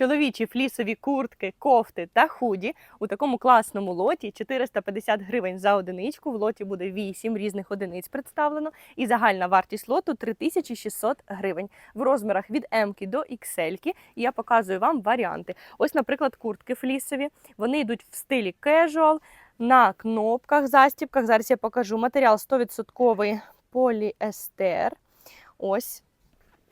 чоловічі флісові куртки, кофти та худі у такому класному лоті 450 гривень за одиничку. В лоті буде 8 різних одиниць представлено, і загальна вартість лоту 3600 гривень в розмірах від М до XL. І я показую вам варіанти. Ось, наприклад, куртки флісові. Вони йдуть в стилі casual, на кнопках, застібках. Зараз я покажу матеріал 100% поліестер. Ось.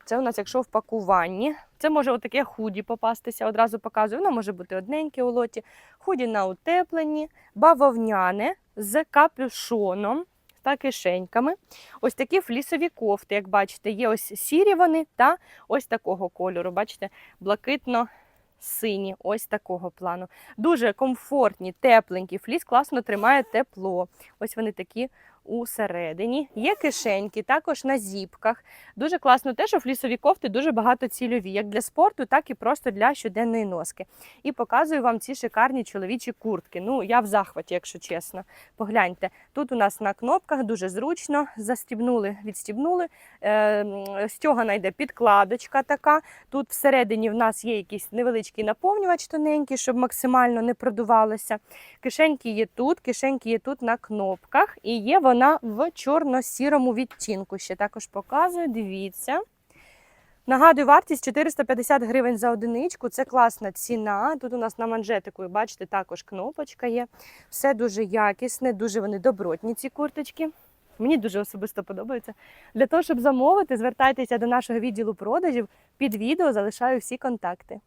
Це у нас, якщо в пакуванні. Це може отаке худі попастися, одразу показую. Воно може бути одненьке у лоті. Худі на утепленні, бавовняне з капюшоном та кишеньками. Ось такі флісові кофти, як бачите, є ось сірі вони та ось такого кольору. Бачите, блакитно-сині, ось такого плану. Дуже комфортні, тепленькі. Фліс класно тримає тепло. Ось вони такі усередині. Є кишеньки, також на зіпках. Дуже класно те, що флісові кофти дуже багатоцільові, як для спорту, так і просто для щоденної носки. І показую вам ці шикарні чоловічі куртки. Ну, я в захваті, якщо чесно. Погляньте, тут у нас на кнопках дуже зручно. Застібнули, відстібнули. Е, стьогана йде підкладочка така. Тут всередині в нас є якийсь невеличкий наповнювач тоненький, щоб максимально не продувалося. Кишеньки є тут, кишеньки є тут на кнопках, і є вона в чорно-сірому відтінку. Ще також показую, дивіться. Нагадую, вартість 450 гривень за одиничку. Це класна ціна. Тут у нас на манжетику, бачите, також кнопочка є. Все дуже якісне, дуже вони добротні, ці курточки. Мені дуже особисто подобається. Для того, щоб замовити, звертайтеся до нашого відділу продажів. Під відео залишаю всі контакти.